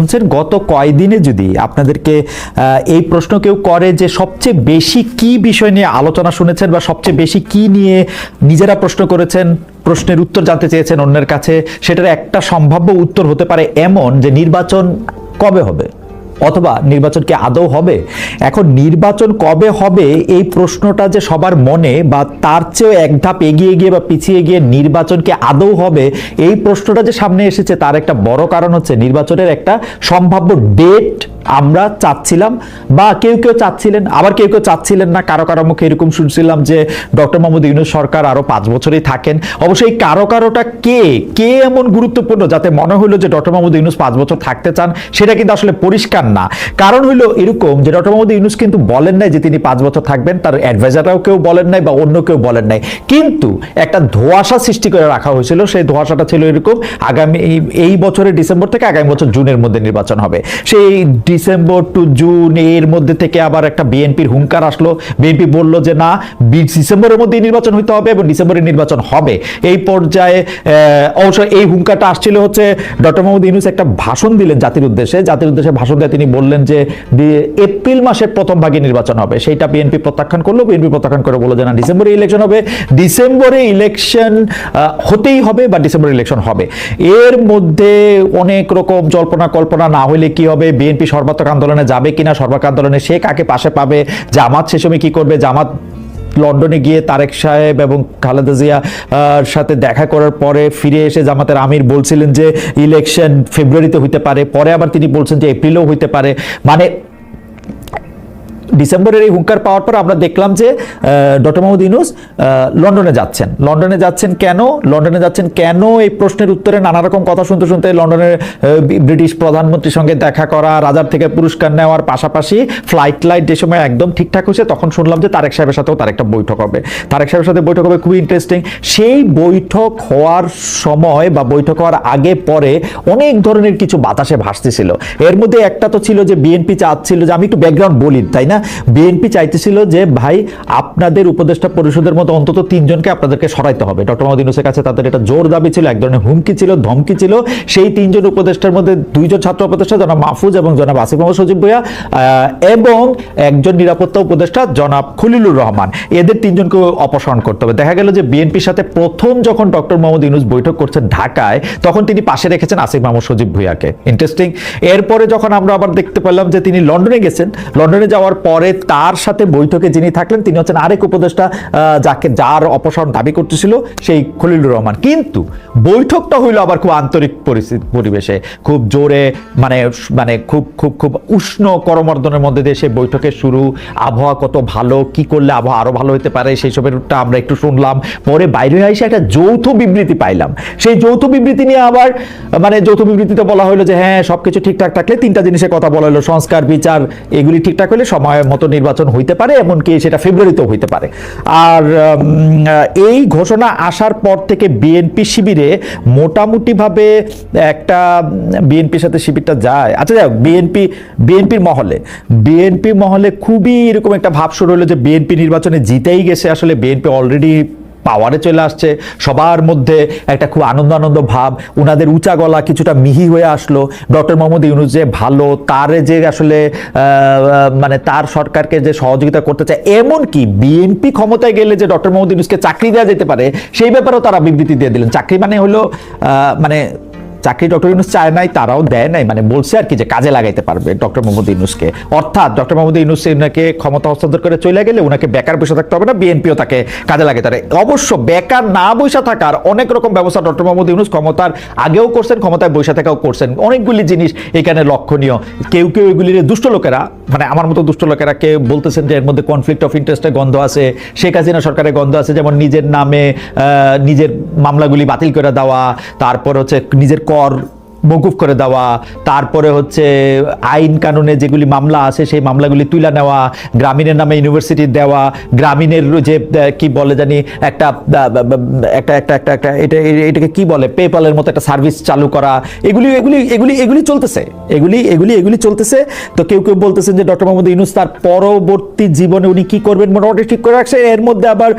শুনছেন গত কয়দিনে যদি আপনাদেরকে এই প্রশ্ন কেউ করে যে সবচেয়ে বেশি কি বিষয় নিয়ে আলোচনা শুনেছেন বা সবচেয়ে বেশি কি নিয়ে নিজেরা প্রশ্ন করেছেন, প্রশ্নের উত্তর জানতে চেয়েছেন অন্যের কাছে, সেটার একটা সম্ভাব্য উত্তর হতে পারে এমন যে নির্বাচন কবে হবে? অথবা নির্বাচন কি আদৌ হবে? এখন নির্বাচন কবে হবে? এই প্রশ্নটা যে সবার মনে বা তার চেয়েও এক ধাপ এগিয়ে গিয়ে বা পিছিয়ে গিয়ে নির্বাচন কি আদৌ হবে, এই প্রশ্নটা যে সামনে এসেছে, তার একটা বড় কারণ হচ্ছে নির্বাচনের একটা সম্ভাব্য ডেট আমরা চাচ্ছিলাম বা কেউ কেউ চাচ্ছিলেন, আবার কেউ কেউ চাচ্ছিলেন না। কারও কারও মুখে এরকম শুনছিলাম যে ডক্টর মোহাম্মদ ইউনুস সরকার আরও পাঁচ বছরই থাকেন। অবশ্যই কারও কারোটা কে? কে এমন গুরুত্বপূর্ণ যাতে মনে হলো যে ডক্টর মোহাম্মদ ইউনুস পাঁচ বছর থাকতে চান? সেটা কিন্তু আসলে পরিষ্কার না। কারণ হলো এরকম যে ডক্টর মোহাম্মদ ইউনুস কিন্তু বলেন নাই যে তিনি পাঁচ বছর থাকবেন, তার অ্যাডভাইজাররাও কেউ বলেন নাই বা অন্য কেউ বলেন নাই। কিন্তু একটা ধোঁয়াশা সৃষ্টি করে রাখা হয়েছিল, সেই ধোঁয়াশাটা ছিল এরকম, আগামী এই- এই বছরের ডিসেম্বর থেকে আগামী বছর জুনের মধ্যে নির্বাচন হবে। সেই ডিসেম্বর টু জুন এর মধ্যে থেকে আবার একটা বিএনপির হুঙ্কার আসলো। বিএনপি বলল যে, না ডিসেম্বরের মধ্যে নির্বাচন হইতে হবে এবং ডিসেম্বরে নির্বাচন হবে। এই পর্যায়ে অবশ্য এই হুঙ্কারটা আসছিল হচ্ছে ডক্টর মোহাম্মদ ইউনুস একটা ভাষণ দিলেন জাতির উদ্দেশ্যে। জাতির উদ্দেশ্যে ভাষণ দিয়ে তিনি বললেন যে এপ্রিল মাসের প্রথম ভাগে নির্বাচন হবে। সেইটা বিএনপি প্রত্যাখ্যান করল। বিএনপি প্রত্যাখ্যান করে বলল যে, না, ডিসেম্বরে ইলেকশন হবে। ডিসেম্বরে ইলেকশন হতেই হবে বা ডিসেম্বরে ইলেকশন হবে। এর মধ্যে অনেক রকম জল্পনা কল্পনা না হইলে কি হবে? বিএনপি সর্বাত্মক আন্দোলনে যাবে কিনা, সর্বাত্মক আন্দোলনে সে কাকে পাশে পাবে, জামাত সে সময় কী করবে, জামাত লন্ডনে গিয়ে তারেক সাহেব এবং খালেদা জিয়ার সাথে দেখা করার পরে ফিরে এসে জামাতের আমির বলছিলেন যে, ইলেকশন ফেব্রুয়ারিতে হইতে পারে। পরে আবার তিনি বলছেন যে, এপ্রিলেও হইতে পারে। মানে ডিসেম্বরের এই হুঙ্কার পাওয়ার পর আমরা দেখলাম যে ডক্টর মোহাম্মদ ইউনুস লন্ডনে যাচ্ছেন। লন্ডনে যাচ্ছেন কেন? লন্ডনে যাচ্ছেন কেন এই প্রশ্নের উত্তরে নানা রকম কথা শুনতে শুনতে লন্ডনের ব্রিটিশ প্রধানমন্ত্রীর সঙ্গে দেখা করা, রাজার থেকে পুরস্কার নেওয়ার পাশাপাশি ফ্লাইট লাইট যে সময় একদম ঠিকঠাক হয়েছে, তখন শুনলাম যে তারেক সাহেবের সাথেও তার একটা বৈঠক হবে। তারেক সাহেবের সাথে বৈঠক হবে খুবই ইন্টারেস্টিং সেই বৈঠক হওয়ার সময় বা বৈঠক হওয়ার আগে পরে অনেক ধরনের কিছু বাতাসে ভাসতেছিল। এর মধ্যে একটা তো ছিল যে বিএনপি চাচ্ছিল যে, আমি একটু ব্যাকগ্রাউন্ড বলি, তাই না? বিএনপি চাইতেছিল যে ভাই আপনাদের উপদেষ্টা পরিষদের মতো অন্তত তিনজনকে আপনাদেরকে সরাইতে হবে। ডক্টর মোহাম্মদ ইউনুসের কাছে তাদের এটা জোর দাবি ছিল এক ধরনের হুমকি ছিল ধমকি ছিল। সেই তিনজন উপদেষ্টার মধ্যে দুইজন ছাত্র উপদেষ্টা জনাব মাহফুজ এবং জনাব আসিফ মোহাম্মদ সজিব আহ, এবং একজন নিরাপত্তা উপদেষ্টা জনাব খলিলুর রহমান। এদের তিনজনকে অপসারণ করতে হবে। দেখা গেল যে বিএনপির সাথে প্রথম যখন ডক্টর মোহাম্মদ ইউনুস বৈঠক করছেন ঢাকায় তখন তিনি পাশে রেখেছেন আসিফ মাহমুদ সজিব ভুইয়াকে। ইন্টারেস্টিং এরপরে যখন আমরা আবার দেখতে পেলাম যে তিনি লন্ডনে গেছেন। লন্ডনে যাওয়ার পরে তার সাথে বৈঠকে যিনি থাকলেন, তিনি হচ্ছেন আরেক উপদেষ্টা যাকে যার অপসারণ দাবি করতেছিল, সেই খলিলুর রহমান। কিন্তু বৈঠকটা হইল আবার খুব আন্তরিক পরিস্থিতি পরিবেশে। খুব জোরে মানে মানে খুব খুব খুব উষ্ণ করমর্দনের মধ্যে দিয়ে সেই বৈঠকের শুরু। আবহাওয়া কত ভালো, কি করলে আবহাওয়া আরও ভালো হতে পারে, সেই সবেরটা আমরা একটু শুনলাম। পরে বাইরে এসে একটা যৌথ বিবৃতি পাইলাম। সেই যৌথ বিবৃতি নিয়ে আবার মানে যৌথ বিবৃতিতে বলা হলো যে হ্যাঁ সবকিছু ঠিকঠাক থাকলে তিনটা জিনিসের কথা বলা হলো সংস্কার, বিচার, এগুলি ঠিকঠাক হলে সময় মতো নির্বাচন হইতে পারে, এমনকি সেটা ফেব্রুয়ারিতেও হইতে পারে। আর এই ঘোষণা আসার পর থেকে বিএনপি শিবিরে মোটামুটিভাবে একটা বিএনপির সাথে শিবিরটা যায়। আচ্ছা যাই বিএনপি বিএনপির মহলে। বিএনপি মহলে খুবই এরকম একটা ভাব শুরু হলো যে বিএনপি নির্বাচনে জিতেই গেছে। আসলে বিএনপি অলরেডি পাওয়ারে চলে আসছে। সবার মধ্যে একটা খুব আনন্দ আনন্দ ভাব। উনাদের উঁচা গলা কিছুটা মিহি হয়ে আসলো। ডক্টর মোহাম্মদ ইউনুস যে ভালো, তারে যে আসলে মানে তার সরকারকে যে সহযোগিতা করতে চায়, এমনকি বিএনপি ক্ষমতায় গেলে যে ডক্টর মোহাম্মদ ইউনুসকে চাকরি দেওয়া যেতে পারে, সেই ব্যাপারেও তারা বিবৃতি দিয়ে দিলেন। চাকরি মানে হলো মানে চাকরি ডক্টর ইউনুস চায় নাই, তারাও দেয় নাই মানে বলছে আর কি যে কাজে লাগাইতে পারবে ডক্টর মোহাম্মদ ইউনুসকে। অর্থাৎ ডক্টর মোহাম্মদ ইউনুস ওনাকে ক্ষমতা হস্তান্তর করে চলে গেলে ওনাকে বেকার বসে থাকতে হবে না, বিএনপিও তাকে কাজে লাগাতে পারে। অবশ্য বেকার না বসে থাকার অনেক রকম ব্যবস্থা ডক্টর মোহাম্মদ ইউনুস ক্ষমতার আগেও করছেন, ক্ষমতায় বসে থাকাও করছেন। অনেকগুলি জিনিস এখানে লক্ষণীয়। কেউ কেউ এগুলির দুষ্ট লোকেরা মানে আমার মতো দুষ্ট লোকেরা কেউ বলতেছেন যে এর মধ্যে কনফ্লিক্ট অফ ইন্টারেস্টের গন্ধ আছে, শেখ হাসিনা সরকারের গন্ধ আছে, যেমন নিজের নামে নিজের মামলাগুলি বাতিল করে দেওয়া, তারপর হচ্ছে নিজের কর মকুফ করে দেওয়া, তারপরে হচ্ছে আইন কানুনে যেগুলি মামলা আছে, সেই মামলাগুলি তুলে নেওয়া, গ্রামীণের নামে ইউনিভার্সিটি দেওয়া, গ্রামীণের যে কি বলে জানি, একটা একটা একটা একটা একটা, এটা এটাকে কি বলে পেপালের মতো একটা সার্ভিস চালু করা, এগুলি এগুলি এগুলি এগুলি চলতেছে, এগুলি এগুলি এগুলি চলতেছে। তো কেউ কেউ বলতেছেন যে ডক্টর মোহাম্মদ ইউনুস তার পরবর্তী জীবনে উনি কী করবেন, মোটামুটি ঠিক করে রাখছে। এর মধ্যে আবার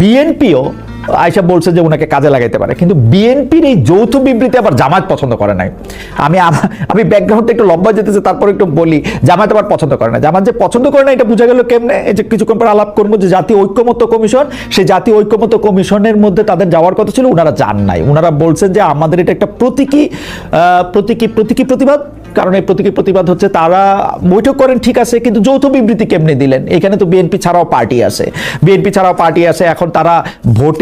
বিএনপিও আয়সা বলছে যে ওনাকে কাজে লাগাইতে পারে। কিন্তু বিএনপির এই যৌথ বিবৃতি আবার জামায়াত পছন্দ করে নাই। আমি আমা- ব্যাকগ্রাউন্ডে একটু লম্বা যেতেছে, তারপর একটু বলি, জামায়াত আবার পছন্দ করে না জামাত যে পছন্দ করে না এটা বোঝা গেল কেমনে? এই যে কিছুক্ষণ পর আলাপ করব যে জাতীয় ঐক্যমত্য কমিশন, সেই জাতীয় ঐক্যমত্য কমিশনের মধ্যে তাদের যাওয়ার কথা ছিল ওনারা যান নাই। ওনারা বলছেন যে আমাদের এটা একটা প্রতীকী প্রতীকী প্রতীকী প্রতিবাদ। কারণ এই প্রতীকী প্রতিবাদ হচ্ছে তারা বৈঠক করেন, ঠিক আছে, কিন্তু যৌথ বিবৃতি কেমনে দিলেন? এখানে তো বিএনপি ছাড়াও পার্টি আছে। বিএনপি ছাড়াও পার্টি আছে, এখন তারা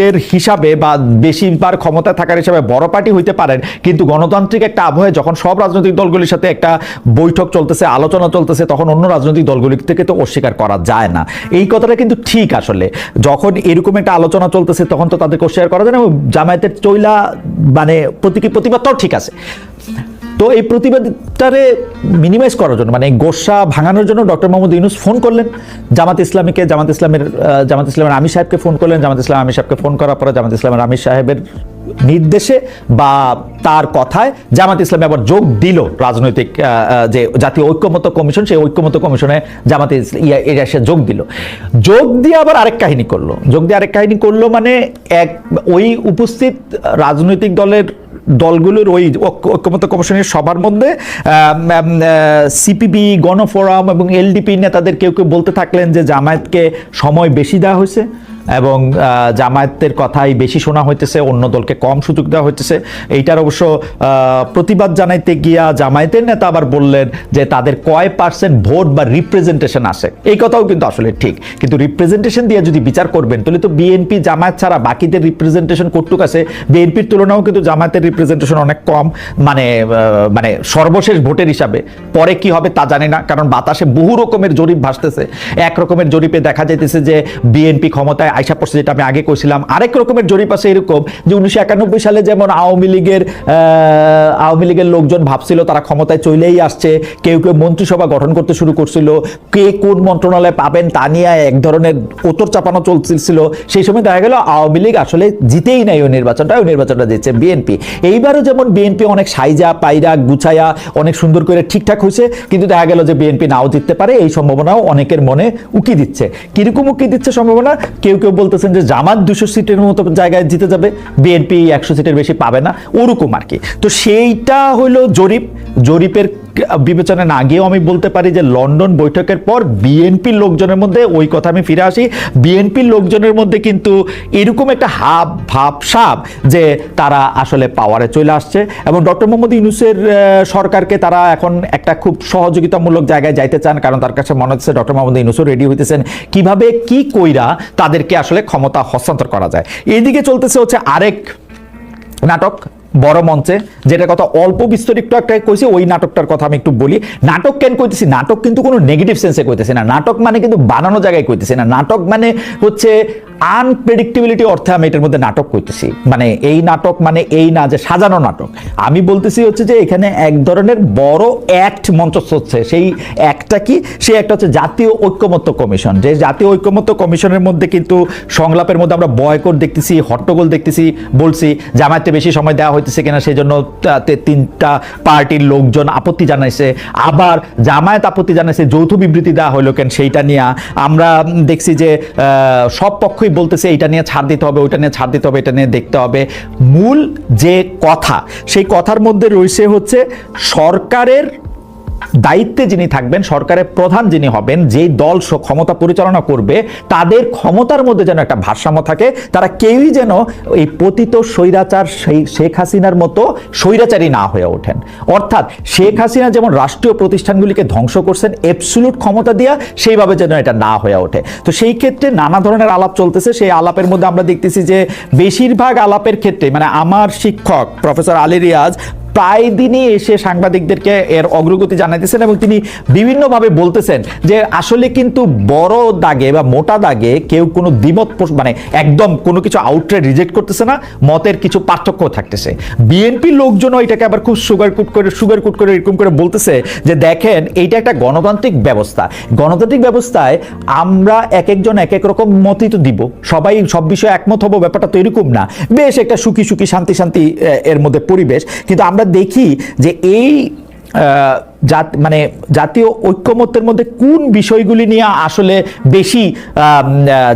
ভোটের হিসাবে বা বেশিবার ক্ষমতা থাকার হিসাবে বড় পার্টি হইতে পারেন, কিন্তু গণতান্ত্রিক একটা আবহে যখন সব রাজনৈতিক দলগুলির সাথে একটা বৈঠক চলতেছে, আলোচনা চলতেছে, তখন অন্য রাজনৈতিক দলগুলি থেকে তো অস্বীকার করা যায় না। এই কথাটা কিন্তু ঠিক আসলে। যখন এরকম একটা আলোচনা চলতেছে, তখন তো তাদেরকে অস্বীকার করা যায় না জামায়াতের চৈলা মানে প্রতীকী প্রতিবাদটাও ঠিক আছে। তো এই প্রতিবাদটারে মিনিমাইজ করার জন্য মানে গোসা ভাঙানোর জন্য ডক্টর মোহাম্মদ ইউনুস ফোন করলেন। জামাত ইসলামীকে, জামাত ইসলামের জামাত ইসলামের আমির সাহেবকে ফোন করলেন। জামাত ইসলাম আমির সাহেবকে ফোন করার পরে জামাত ইসলামের আমির সাহেবের নির্দেশে বা তার কথায় জামাত ইসলামে আবার যোগ দিল রাজনৈতিক যে জাতীয় ঐক্যমত্য কমিশন, সেই ঐক্যমত্য কমিশনে জামাত এরা এসে যোগ দিল। যোগ দিয়ে আবার আরেক কাহিনী করল। যোগ দিয়ে আরেক কাহিনী করল মানে এক, ওই উপস্থিত রাজনৈতিক দলের দলগুলোর ওই ঐক্যমত কমিশনের সবার মধ্যে সিপিবি, গণফোরাম এবং এলডিপি নেতাদের কেউ কেউ বলতে থাকলেন যে জামায়াতকে সময় বেশি দেওয়া হয়েছে। এবং জামায়াতের কথাই বেশি শোনা হইতেছে, অন্য দলকে কম সুযোগ দেওয়া হইতেছে। এইটার অবশ্য প্রতিবাদ জানাইতে গিয়া জামায়াতের নেতা আবার বললেন যে তাদের কয় পার্সেন্ট ভোট বা রিপ্রেজেন্টেশন আসে এই কথাও কিন্তু আসলে ঠিক। কিন্তু রিপ্রেজেন্টেশন দিয়ে যদি বিচার করবেন, তাহলে তো বিএনপি জামায়াত ছাড়া বাকিদের রিপ্রেজেন্টেশন করতুক আছে? বিএনপির তুলনাও কিন্তু জামায়াতের রিপ্রেজেন্টেশন অনেক কম। মানে মানে সর্বশেষ ভোটের হিসাবে। পরে কি হবে তা জানি না, কারণ বাতাসে বহু রকমের জরিপ ভাসতেছে। এক রকমের জরিপে দেখা যাইতেছে যে বিএনপি ক্ষমতায় আইসা পড়ছে, যেটা আমি আগে কইছিলাম। আরেক রকমের জরিপ আছে এরকম যে উনিশশো একানব্বই সালে যেমন আওয়ামী লীগের আওয়ামী লীগের লোকজন ভাবছিল তারা ক্ষমতায় চলেই আসছে, কেউ কেউ মন্ত্রিসভা গঠন করতে শুরু করছিল, কে কোন মন্ত্রণালয়ে পাবেন তা নিয়ে এক ধরনের ওতর চাপানো চলছিল। সেই সময় দেখা গেল আওয়ামী লীগ আসলে জিতেই নাই ওই নির্বাচনটা ওই নির্বাচনটা দিচ্ছে বিএনপি। এইবারও যেমন বিএনপি অনেক সাইজা, পাইরা, গুছায়া, অনেক সুন্দর করে ঠিকঠাক হয়েছে, কিন্তু দেখা গেল যে বিএনপি নাও জিততে পারে, এই সম্ভাবনাও অনেকের মনে উকি দিচ্ছে। কীরকম উকি দিচ্ছে সম্ভাবনা? কেউ কেউ বলতেছেন যে জামাত দুশো সিটের মতো জায়গায় জিতে যাবে, বিএনপি একশো সিটের বেশি পাবে না, ওরকম আর কি। তো সেইটা হলো জরিপ। জরিপের বিবেচনা না গিয়েও আমি বলতে পারি যে লন্ডন বৈঠকের পর বিএনপির লোকজনের মধ্যে ওই কথা আমি ফিরে আসি। বিএনপির লোকজনের মধ্যে কিন্তু এরকম একটা হাব, ভাব সাপ যে তারা আসলে পাওয়ারে চলে আসছে এবং ডক্টর মোহাম্মদ ইউনুসের সরকারকে তারা এখন একটা খুব সহযোগিতামূলক জায়গায় যাইতে চান কারণ তার কাছে মনে হচ্ছে ডক্টর মোহাম্মদ ইউনুসও রেডি হইতেছেন। কীভাবে, কি কইরা তাদেরকে আসলে ক্ষমতা হস্তান্তর করা যায়? এইদিকে চলতেছে হচ্ছে আরেক নাটক। বড় মঞ্চে, যেটা কথা অল্প বিস্তর একটু একটা কইছি, ওই নাটকটার কথা আমি একটু বলি। নাটক কেন কইতেছি? নাটক কিন্তু কোনো নেগেটিভ সেন্সে কইতেছি না। নাটক মানে কিন্তু বানানো জায়গায় কইতেছি না। নাটক মানে হচ্ছে আনপ্রেডিক্টেবিলিটি অর্থে আমি এটার মধ্যে নাটক করতেছি। মানে এই নাটক মানে এই না যে সাজানো নাটক। আমি বলতেছি হচ্ছে যে এখানে এক ধরনের বড় অ্যাক্ট মঞ্চস্থ হচ্ছে। সেই একটা কি? সেই একটা হচ্ছে জাতীয় ঐক্যমত্য কমিশন। যে জাতীয় ঐক্যমত্য কমিশনের মধ্যে কিন্তু সংলাপের মধ্যে আমরা বয়কট দেখতেছি, হট্টগোল দেখতেছি, বলছি, জামায়াতে বেশি সময় দেওয়া হইতেছে কিনা সেই জন্য তিনটা পার্টির লোকজন আপত্তি জানাইছে। আবার জামায়াত আপত্তি জানাইছে, যৌথ বিবৃতি দেওয়া হলো কেন সেইটা নিয়ে আমরা দেখছি যে সব পক্ষই বলতেছে এটা নিয়ে ছাড় দিতে হবে, ওইটা নিয়ে ছাড় দিতে হবে, এটা নিয়ে দেখতে হবে। মূল যে কথা, সেই কথার মধ্যে রয়েছে হচ্ছে, সরকারের দায়িত্বে যিনি থাকবেন, সরকারের প্রধান যিনি হবেন যেই দল ক্ষমতা পরিচালনা করবে, তাদের ক্ষমতার মধ্যে যেন একটা ভারসাম্য থাকে, তারা কেউই যেন এই পতিত স্বৈরাচার সেই শেখ হাসিনার মতো স্বৈরাচারী না হয়ে ওঠেন। অর্থাৎ শেখ হাসিনা যেমন রাষ্ট্রীয় প্রতিষ্ঠানগুলিকে ধ্বংস করছেন এবসুলুট ক্ষমতা দিয়া সেইভাবে যেন এটা না হয়ে ওঠে। তো সেই ক্ষেত্রে নানা ধরনের আলাপ চলতেছে, সেই আলাপের মধ্যে আমরা দেখতেছি যে বেশিরভাগ আলাপের ক্ষেত্রে মানে আমার শিক্ষক প্রফেসর আলী রিয়াজ প্রায় দিনই এসে সাংবাদিকদেরকে এর অগ্রগতি জানাইতেছেন এবং তিনি বিভিন্নভাবে বলতেছেন যে আসলে কিন্তু বড় দাগে বা মোটা দাগে কেউ কোনো দ্বিমত মানে একদম কোনো কিছু আউটরে রিজেক্ট করতেছে না, মতের কিছু পার্থক্য থাকতেছে। বিএনপির লোকজনও এটাকে আবার খুব সুগার কুট করে সুগার কুট করে, এরকম করে বলতেছে যে দেখেন, এইটা একটা গণতান্ত্রিক ব্যবস্থা। গণতান্ত্রিক ব্যবস্থায় আমরা এক একজন এক এক রকম মতই তো দিব। সবাই সব বিষয়ে একমত হব, ব্যাপারটা তো এরকম না। বেশ একটা সুখী সুখী, শান্তি শান্তি এর মধ্যে পরিবেশ। কিন্তু আমরা দেখি যে এই জাত মানে জাতীয় ঐক্যমত্যের মধ্যে কোন বিষয়গুলি নিয়ে আসলে বেশি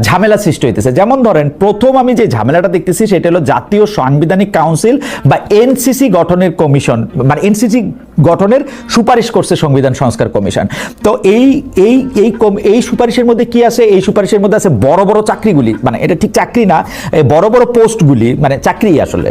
ঝামেলা সৃষ্টি হইতেছে? যেমন ধরেন, প্রথম আমি যে ঝামেলাটা দেখতেছি সেটা হলো জাতীয় সাংবিধানিক কাউন্সিল বা এনসিসি গঠনের কমিশন মানে এনসিসি গঠনের সুপারিশ করছে সংবিধান সংস্কার কমিশন। তো এই এই এই এই সুপারিশের মধ্যে কি আছে? এই সুপারিশের মধ্যে আছে বড় বড় চাকরিগুলি। মানে এটা ঠিক চাকরি না এই বড় বড় পোস্টগুলি মানে চাকরি আসলে।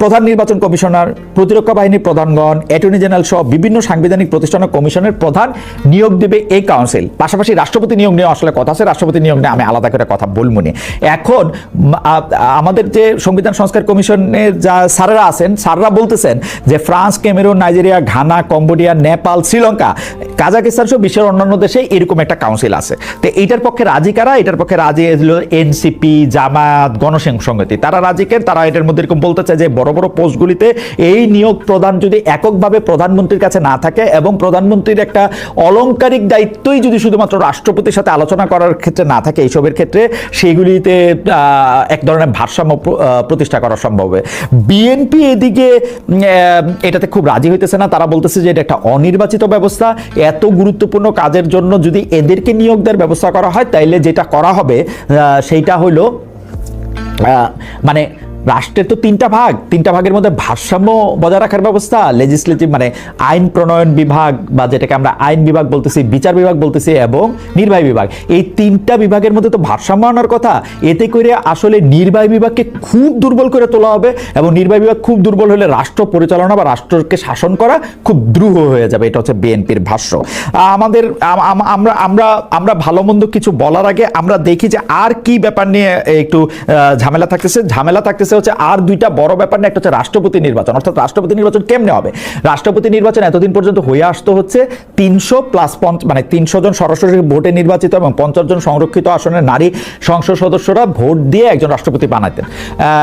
প্রধান নির্বাচন কমিশনার, প্রতিরক্ষা বাহিনীর প্রধানগণ, অ্যাটর্নি জেনারেল সহ বিভিন্ন সাংবিধানিক প্রতিষ্ঠান ও কমিশনের প্রধান নিয়োগ দেবে এই কাউন্সিল। পাশাপাশি রাষ্ট্রপতি নিয়োগ নিয়ে আসলে কথা আছে, রাষ্ট্রপতি নিয়োগ নিয়ে আমি আলাদা করে কথা বলব নি। এখন আমাদের যে সংবিধান সংস্কার কমিশনের যা স্যারেরা আছেন, স্যাররা বলতেছেন যে France, Cameroon, Nigeria Ghana, Cambodia, Nepal, Sri Lanka Kazakhstan সহ বিশ্বের অন্যান্য দেশে এরকম একটা কাউন্সিল আছে। তো এইটার পক্ষে রাজি কারা? এটার পক্ষে রাজি হলো এনসিপি জামায়াত গণসংহতি তারা রাজিকের তারা এটার মধ্যে এরকম বলতে চায় যে বড় বড় পোস্টগুলিতে এই নিয়োগ প্রদান যদি এককভাবে প্রধানমন্ত্রীর কাছে না থাকে এবং প্রধানমন্ত্রীর একটা অলংকারিক দায়িত্বই যদি শুধুমাত্র রাষ্ট্রপতির সাথে আলোচনা করার ক্ষেত্রে না থাকে এইসবের ক্ষেত্রে, সেগুলিতে এক ধরনের ভারসাম্য প্রতিষ্ঠা করা সম্ভব হবে। বিএনপি এদিকে এটাতে খুব রাজি হইতেছে না। তারা বলতেছে যে এটা একটা অনির্বাচিত ব্যবস্থা। এত গুরুত্বপূর্ণ কাজের জন্য যদি এদেরকে নিয়োগ দেওয়ার ব্যবস্থা করা হয়, তাইলে যেটা করা হবে সেইটা হলো মানে রাষ্ট্রের তো তিনটা ভাগ, তিনটা ভাগের মধ্যে ভারসাম্য বজায় রাখার ব্যবস্থা লেজিসলেটিভ মানে আইন প্রণয়ন বিভাগ বা যেটাকে আমরা আইন বিভাগ বলতেছি, বিচার বিভাগ বলতেছি এবং নির্বাহী বিভাগ। এই তিনটা বিভাগের মধ্যে তো ভারসাম্য আনার কথা, এতে করে আসলে নির্বাহী বিভাগকে খুব দুর্বল করে তোলা হবে এবং নির্বাহী বিভাগ খুব দুর্বল হলে রাষ্ট্র পরিচালনা বা রাষ্ট্রকে শাসন করা খুব দ্রুহ হয়ে যাবে, এটা হচ্ছে বিএনপির ভাষ্য। আমাদের, আম- আম- আমরা আমরা আমরা ভালো মন্দ কিছু বলার আগে আমরা দেখি যে আর কি ব্যাপার নিয়ে একটু ঝামেলা থাকতেছে। ঝামেলা থাকতেছে হচ্ছে আর দুইটা বড় ব্যাপার না, একটা হচ্ছে রাষ্ট্রপতি নির্বাচন। অর্থাৎ রাষ্ট্রপতি নির্বাচন কেমনে হবে? রাষ্ট্রপতি নির্বাচন এতদিন পর্যন্ত হয়ে আসতে হচ্ছে তিনশো প্লাস পঞ্চ মানে তিনশো জন সরাসরি ভোটে নির্বাচিত এবং পঞ্চাশ জন সংরক্ষিত আসনের নারী সংসদ সদস্যরা ভোট দিয়ে একজন রাষ্ট্রপতি বানাতেন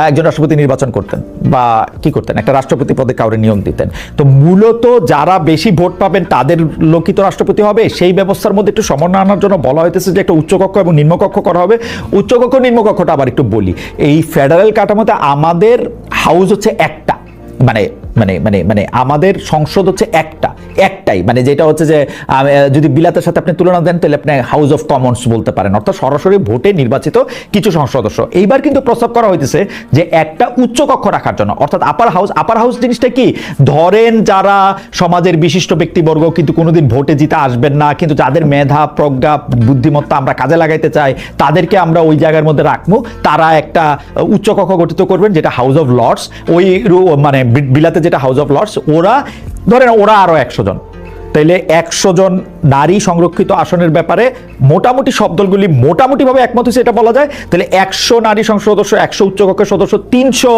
একজন রাষ্ট্রপতি নির্বাচন করতেন বা কি করতেন? একটা রাষ্ট্রপতি পদে কাউরে নিয়োগ দিতেন। তো মূলত যারা বেশি ভোট পাবেন তাদের লোকিত রাষ্ট্রপতি হবে। সেই ব্যবস্থার মধ্যে একটু সমন্বয় আনার জন্য বলা হইতেছে যে একটা উচ্চকক্ষ এবং নিম্নকক্ষ করা হবে। উচ্চকক্ষ, নিম্নকক্ষটা আবার একটু বলি। এই ফেডারেল কাঠামোতে আমাদের হাউস হচ্ছে একটা। মানে মানে মানে মানে আমাদের সংসদ হচ্ছে একটা, একটাই। মানে যেটা হচ্ছে যে যদি বিলাতের সাথে আপনি তুলনা দেন, তাহলে আপনি হাউস অফ কমন্স বলতে পারেন। অর্থাৎ সরাসরি ভোটে নির্বাচিত কিছু সংসদ সদস্য। এইবার কিন্তু প্রস্তাব করা হইতেছে যে একটা উচ্চ কক্ষ রাখার জন্য, অর্থাৎ আপার হাউস আপার হাউস জিনিসটা কি? ধরেন যারা সমাজের বিশিষ্ট ব্যক্তিবর্গ কিন্তু কোনোদিন ভোটে জিতে আসবেন না, কিন্তু যাদের মেধা, প্রজ্ঞা, বুদ্ধিমত্তা আমরা কাজে লাগাইতে চাই, তাদেরকে আমরা ওই জায়গার মধ্যে রাখব। তারা একটা উচ্চ কক্ষ গঠিত করবেন, যেটা হাউস অফ লর্ডস ওই মানে বিলাতে যেটা হাউস অফ লর্ডস ওরা ধরেন ওরা আরও একশো জন। তাইলে একশো জন নারী সংরক্ষিত আসনের ব্যাপারে মোটামুটি সব দলগুলি মোটামুটিভাবে একমত হয়েছে, এটা বলা যায়। তাহলে একশো নারী সংসদ সদস্য, একশো উচ্চকক্ষের সদস্য, তিনশো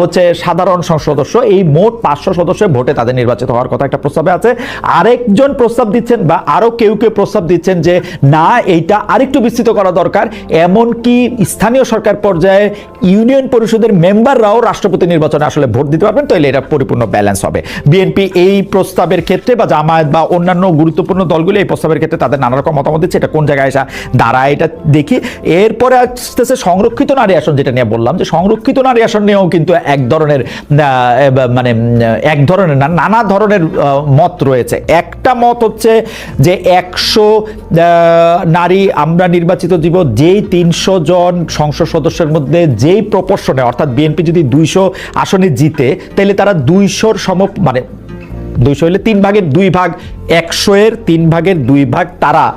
হচ্ছে সাধারণ সংসদ সদস্য, এই মোট পাঁচশো সদস্যের ভোটে তাদের নির্বাচিত হওয়ার কথা একটা প্রস্তাবে আছে। আরেকজন প্রস্তাব দিচ্ছেন বা আরও কেউ কেউ প্রস্তাব দিচ্ছেন যে, না, এইটা আরেকটু বিস্তৃত করা দরকার। এমনকি স্থানীয় সরকার পর্যায়ে ইউনিয়ন পরিষদের মেম্বাররাও রাষ্ট্রপতি নির্বাচনে আসলে ভোট দিতে পারবেন তাহলে এটা পরিপূর্ণ ব্যালেন্স হবে। বিএনপি এই প্রস্তাবের ক্ষেত্রে বা জামায়াত বা অন্যান্য গুরুত্বপূর্ণ দলগুলি এই প্রস্তাবের ক্ষেত্রে তাদের নানা রকম মতামত দিচ্ছে। এটা কোন জায়গায় আসা দাঁড়ায় এটা দেখি। এরপরে আসতেছে সংরক্ষিত নারী আসন যেটা নিয়ে বললাম যে সংরক্ষিত নারী আসন নিয়েও কিন্তু এক ধরনের মানে এক ধরনের না, নানা ধরনের মত রয়েছে। একটা মত হচ্ছে যে একশো নারী আমরা নির্বাচিত দিব যেই তিনশো জন সংসদ সদস্যের মধ্যে যেই প্রপোর্শনে, অর্থাৎ বিএনপি যদি দুইশো আসনে জিতে, তাহলে তারা দুইশোর সম মানে দুইশো হলে তিন ভাগের দুই ভাগ একশো এর তিন ভাগের দুই ভাগ তারা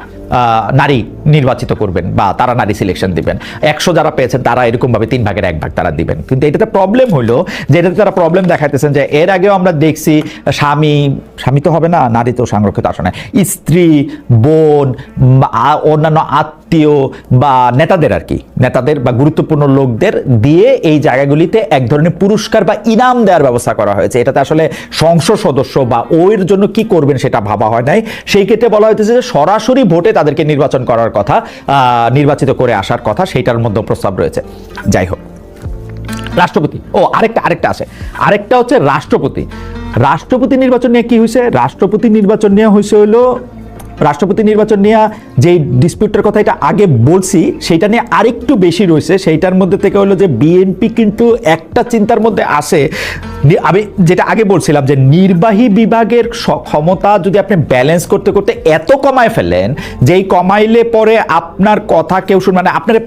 নারী নির্বাচিত করবেন বা তারা নারী সিলেকশন দিবেন। একশো যারা পেয়েছেন তারা এরকম ভাবে তিন ভাগের এক ভাগ তারা দিবেন। কিন্তু এটাতে প্রবলেম হলো যে এটাতে তারা প্রবলেম দেখাইতেছেন যে এর আগেও আমরা দেখছি স্বামী স্বামী তো হবে না, নারী তো সংরক্ষিত আসনে। স্ত্রী, বোন অন্যান্য আ- অন্যান্য আত্মীয় বা নেতাদের আর কি, নেতাদের বা গুরুত্বপূর্ণ লোকদের দিয়ে এই জায়গাগুলিতে এক ধরনের পুরস্কার বা ইনাম দেওয়ার ব্যবস্থা করা হয়েছে। এটাতে আসলে সংসদ সদস্য বা ওর জন্য কি করবেন সেটা ভাবা হয় নাই। সেই ক্ষেত্রে বলা হইতেছে যে সরাসরি ভোটে তাদেরকে নির্বাচন করার কথা নির্বাচিত করে আসার কথা, সেইটার মধ্যে প্রস্তাব রয়েছে। যাই হোক। রাষ্ট্রপতি। ও, আরেকটা আরেকটা আছে। আরেকটা হচ্ছে রাষ্ট্রপতি। রাষ্ট্রপতি নির্বাচন নিয়ে কি হয়েছে রাষ্ট্রপতি নির্বাচন নিয়ে হয়েছে হলো রাষ্ট্রপতি নির্বাচন নিয়ে যেই ডিসপিউটের কথা এটা আগে বলছি, সেইটা নিয়ে আরেকটু বেশি রয়েছে। সেইটার মধ্যে থেকে হলো যে বিএনপি কিন্তু একটা চিন্তার মধ্যে আসে আমি যেটা আগে বলছিলাম যে নির্বাহী বিভাগের ক্ষমতা যদি আপনি ব্যালেন্স করতে করতে এত কমায় ফেলেন, যেই কমাইলে পরে আপনার কথা কেউ শুন মানে আপনার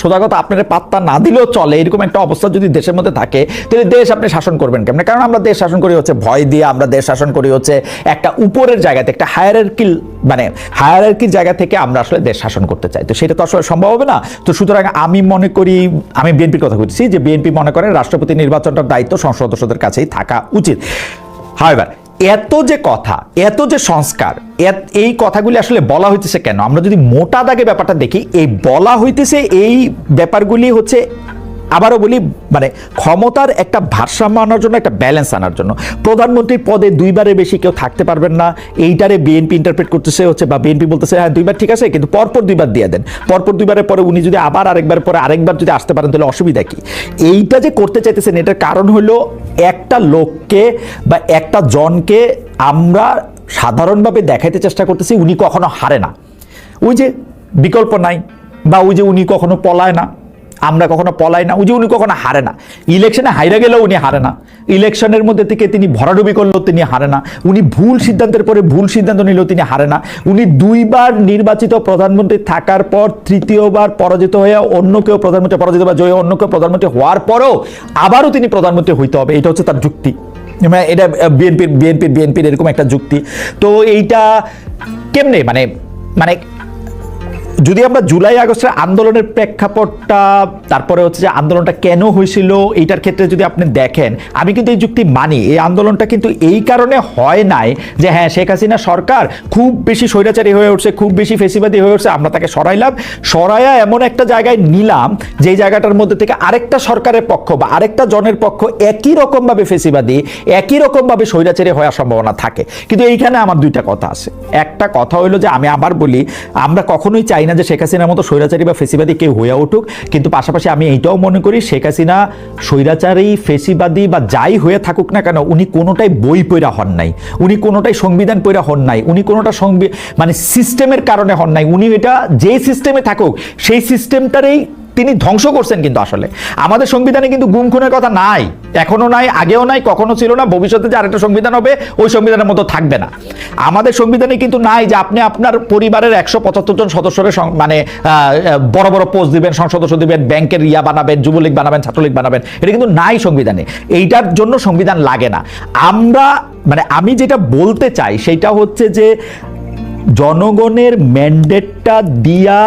সোজা কথা আপনার পাত্তা না দিলেও চলে, এরকম একটা অবস্থা যদি দেশের মধ্যে থাকে, তাহলে দেশ আপনি শাসন করবেন কেমন? কারণ আমরা দেশ শাসন করি হচ্ছে ভয় দিয়ে, আমরা দেশ শাসন করি হচ্ছে একটা উপরের জায়গাতে, একটা হায়ারার্কিল মানে হায়ারার্কির জায়গা থেকে আমরা আসলে দেশ শাসন করতে চাই। তো সেটা তো আসলে সম্ভব হবে না? তো সুতরাং আমি মনে করি, আমি বিএনপির কথা বলছি, যে বিএনপি মনে করে রাষ্ট্রপতি নির্বাচনটার দায়িত্ব সংসদ সদস্যদের কাছেই থাকা উচিত। হাইবার এত যে কথা, এত যে সংস্কার এই কথাগুলি আসলে বলা হইতেছে কেন? আমরা যদি মোটা দাগে ব্যাপারটা দেখি, এই বলা হইতেছে এই ব্যাপারগুলি হচ্ছে আবারও বলি মানে ক্ষমতার একটা ভারসাম্য আনার জন্য, একটা ব্যালেন্স আনার জন্য। প্রধানমন্ত্রীর পদে দুইবারের বেশি কেউ থাকতে পারবেন না। এইটারে বিএনপি ইন্টারপ্রেট করতেছে, হচ্ছে বা বিএনপি বলতেছে হ্যাঁ দুইবার ঠিক আছে, কিন্তু পরপর দুইবার দিয়ে দেন। পরপর দুইবারের পরে উনি যদি আবার আরেকবার পরে আরেকবার যদি আসতে পারেন, তাহলে অসুবিধা কি? এইটা যে করতে চাইতেছেন, এটার কারণ হলো একটা লোককে বা একটা জনকে আমরা সাধারণভাবে দেখাইতে চেষ্টা করতেছি, উনি কখনো হারে না। ওই যে বিকল্প নাই, বা ওই যে উনি কখনো পলায় না। আমরা কখনো পলাই না। উনি কখনো হারে না। ইলেকশনে হাইরা গেলেও উনি হারে না। ইলেকশনের মধ্যে থেকে তিনি ভরাডুবি করলেও তিনি হারে না। উনি ভুল সিদ্ধান্তের পরে ভুল সিদ্ধান্ত নিলেও তিনি হারে না। উনি দুইবার নির্বাচিত প্রধানমন্ত্রী থাকার পর তৃতীয়বার পরাজিত হয়ে অন্য কেউ প্রধানমন্ত্রী পরাজিত বা জয় অন্য কেউ প্রধানমন্ত্রী হওয়ার পরও আবারও তিনি প্রধানমন্ত্রী হইতে হবে। এটা হচ্ছে তার যুক্তি। মানে এটা বিএনপির বিএনপির বিএনপির এরকম একটা যুক্তি। তো এইটা কেমনে? মানে মানে যদি আমরা জুলাই আগস্টের আন্দোলনের প্রেক্ষাপটটা, তারপরে হচ্ছে যে আন্দোলনটা কেন হয়েছিল, এইটার ক্ষেত্রে যদি আপনি দেখেন, আমি কিন্তু এই যুক্তি মানি। এই আন্দোলনটা কিন্তু এই কারণে হয় নাই যে হ্যাঁ শেখ হাসিনা সরকার খুব বেশি স্বৈরাচারী হয়ে উঠছে, খুব বেশি ফেসিবাদী হয়ে উঠছে, আমরা তাকে সরাইলাম। সরাইয়া এমন একটা জায়গায় নিলাম, যেই জায়গাটার মধ্যে থেকে আরেকটা সরকারের পক্ষ বা আরেকটা জনের পক্ষ একই রকমভাবে ফেসিবাদী, একই রকমভাবে স্বৈরাচারী হওয়ার সম্ভাবনা থাকে। কিন্তু এইখানে আমার দুইটা কথা আছে। একটা কথা হলো যে আমি আবার বলি, আমরা কখনোই চাই না যে শেখ হাসিনার মতো স্বৈরাচারী বা ফেসিবাদী কেউ হয়ে উঠুক, কিন্তু পাশাপাশি আমি এইটাও মনে করি শেখ হাসিনা স্বৈরাচারী, ফেসিবাদী বা যাই হয়ে থাকুক না কেন, উনি কোনোটাই বই পৈরা হন নাই, উনি কোনোটাই সংবিধান পৈরা হন নাই, উনি কোনোটা সংবি মানে সিস্টেমের কারণে হন নাই, উনি এটা যেই সিস্টেমে থাকুক, সেই সিস্টেমটারই তিনি ধ্বংস করছেন কিন্তু আসলে। আমাদের সংবিধানে কিন্তু গুম খুনের কথা নাই, এখনও নাই, আগেও নাই, কখনো ছিল না, ভবিষ্যতে যে আরেকটা সংবিধান হবে, ওই সংবিধানের মতো থাকবে না। আমাদের সংবিধানে কিন্তু নাই যে আপনি আপনার পরিবারের একশো পঁচাত্তর জন সদস্যের মানে বড় বড় পোস্ট দিবেন সংসদ সদস্য দিবেন ব্যাংকের ইয়া বানাবেন, যুবলীগ বানাবেন, ছাত্রলীগ বানাবেন, এটা কিন্তু নাই সংবিধানে। এইটার জন্য সংবিধান লাগে না। আমরা মানে আমি যেটা বলতে চাই সেটা হচ্ছে যে জনগণের ম্যান্ডেটটা দিয়া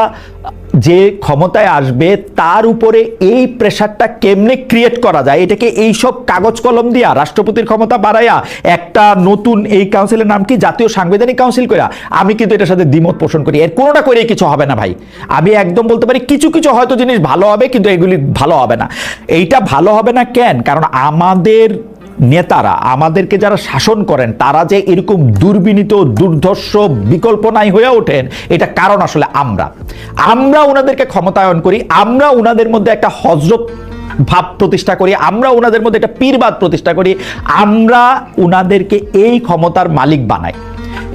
যে ক্ষমতায় আসবে, তার উপরে এই প্রেশারটা কেমনে ক্রিয়েট করা যায়? এটাকে এইসব কাগজ কলম দিয়া রাষ্ট্রপতির ক্ষমতা বাড়াইয়া একটা নতুন এই কাউন্সিলের নাম কি? জাতীয় সাংবিধানিক কাউন্সিল করা আমি কিন্তু এটার সাথে দ্বিমত পোষণ করি। এর কোনোটা করে কিছু হবে না ভাই। আমি একদম বলতে পারি কিছু কিছু হয়তো জিনিস ভালো হবে, কিন্তু এগুলি ভালো হবে না। এইটা ভালো হবে না কেন? কারণ আমাদের নেতারা, আমাদেরকে যারা শাসন করেন, তারা যে এরকম দুর্বিনীত, দুর্ধর্ষ বিকল্প নাই হয়ে ওঠেন, এটা কারণ আসলে আমরা। আমরা ওনাদেরকে ক্ষমতায়ন করি, আমরা ওনাদের মধ্যে একটা হজরত ভাব প্রতিষ্ঠা করি, আমরা ওনাদের মধ্যে একটা পীরবাদ প্রতিষ্ঠা করি, আমরা ওনাদেরকে এই ক্ষমতার মালিক বানাই।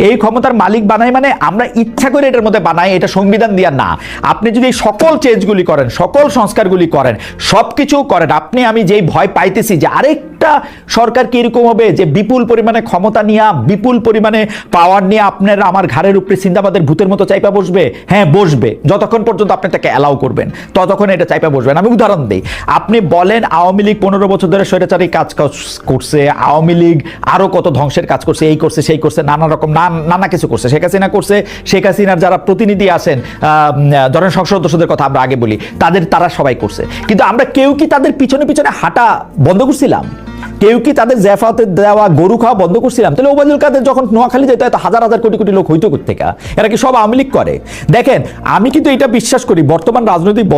এই ক্ষমতার মালিক বানাই মানে আমরা ইচ্ছা করে এটার মধ্যে বানাই, এটা সংবিধান দিয়া না। আপনি যদি সকল চেঞ্জগুলি করেন, সকল সংস্কারগুলি করেন সব কিছু করেন, আপনি আমি যেই ভয় পাইতেছি যে আরেকটা সরকার কি এরকম হবে, যে বিপুল পরিমাণে ক্ষমতা নিয়ে, বিপুল পরিমাণে পাওয়ার নিয়ে আপনার আমার ঘাড়ের উপরে সিন্দাবাদের ভূতের মতো চাইপা বসবে? হ্যাঁ বসবে। যতক্ষণ পর্যন্ত আপনি তাকে অ্যালাউ করবেন, ততক্ষণ এটা চাইপা বসবেন আমি উদাহরণ দিই, আপনি বলেন আওয়ামী লীগ পনেরো বছর ধরে স্বৈরাচারী কাজ করছে, আওয়ামী লীগ আরও কত ধ্বংসের কাজ করছে, এই করছে, সেই করছে, নানা রকম নান- নানা কিছু করছে, শেখ হাসিনা করছে। শেখ হাসিনার যারা প্রতিনিধি আছেন ধরেন সংসদ সদস্যদের কথা আমরা আগে বলি, তাদের, তারা সবাই করছে। কিন্তু আমরা কেউ কি তাদের পিছনে পিছনে হাঁটা বন্ধ করছিলাম? কেউ কি তাদের জ্যাফাতে দেওয়া গরু খাওয়া বন্ধ করছিলাম? তাহলে ওবায়দুল কাদের যখন নোয়াখালী যেত, এত হাজার হাজার কোটি কোটি লোক হইতো থেকে এরা কি সব আওয়ামী করে? দেখেন, আমি কিন্তু এটা বিশ্বাস করি, বর্তমান রাজনৈতিক